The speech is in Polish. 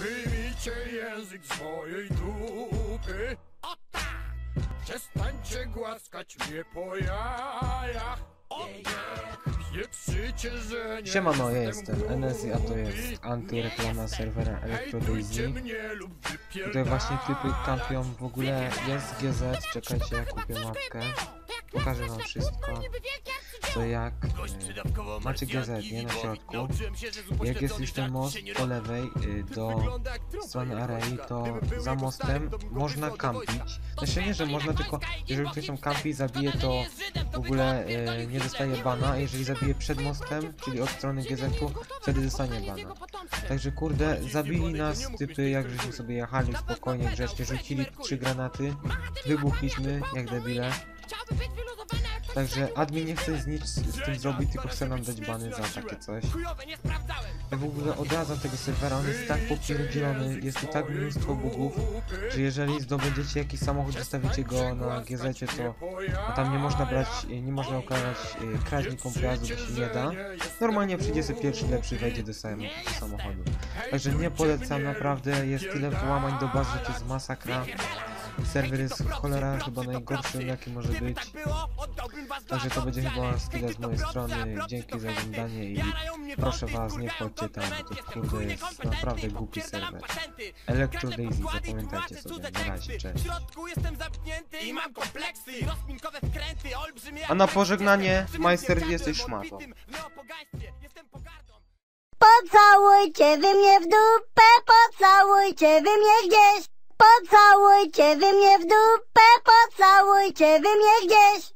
Wyjmijcie język z mojej dupy. O tak! Przestańcie głaskać mnie po jajach. O tak! Pieprzycie, że nie Siemano, ja jestem NS, a to jest antyreklama serwera ElectroDaisy. Tutaj właśnie typy kampią, w ogóle jest GZ, czekajcie, ja kupię mapkę. Pokażę wam wszystko, co jak. Macie GZ, nie, na środku. Jak jest już ten most po lewej y, do strony arei, to za mostem można kampić. Znaczy nie, że można, tylko jeżeli ktoś tam kampi, zabije, to w ogóle e, nie dostaje bana, a jeżeli zabije przed mostem, czyli od strony GZ-u, wtedy dostanie bana. Także kurde, zabili nas typy, jak żeśmy sobie jechali spokojnie, grzecznie, rzucili trzy granaty, wybuchliśmy jak debile. Także admin nie chce nic z tym zrobić, tylko chce nam dać bany za takie coś. Ja w ogóle odradzam tego serwera, on jest tak popierdzielony, jest tu tak mnóstwo bugów, że jeżeli zdobędziecie jakiś samochód, zostawicie go na GZ, to a tam nie można brać, nie można ukradać e, kraźnikom pojazdu, bo się nie da. Normalnie przyjdzie sobie pierwszy lepszy, wejdzie do, sam, do samochodu. Także nie polecam, naprawdę jest tyle włamań do bazy, że to jest masakra. Serwer jest cholera chyba najgorszy jaki może być. Także to będzie chyba skilla z mojej strony. Dzięki za oglądanie i proszę was nie wchodźcie tam, bo to kurde jest naprawdę głupi serwer. Electro Daisy, zapamiętajcie sobie, na razie, cześć. W środku jestem zamknięty i mam kompleksy Rozminkowe wkręty, olbrzymie A na pożegnanie, majster, jesteś szmatą. Pocałujcie wy mnie w dupę, pocałujcie wy mnie gdzieś. Pocałujcie wy mnie w dupę, pocałujcie wy mnie gdzieś.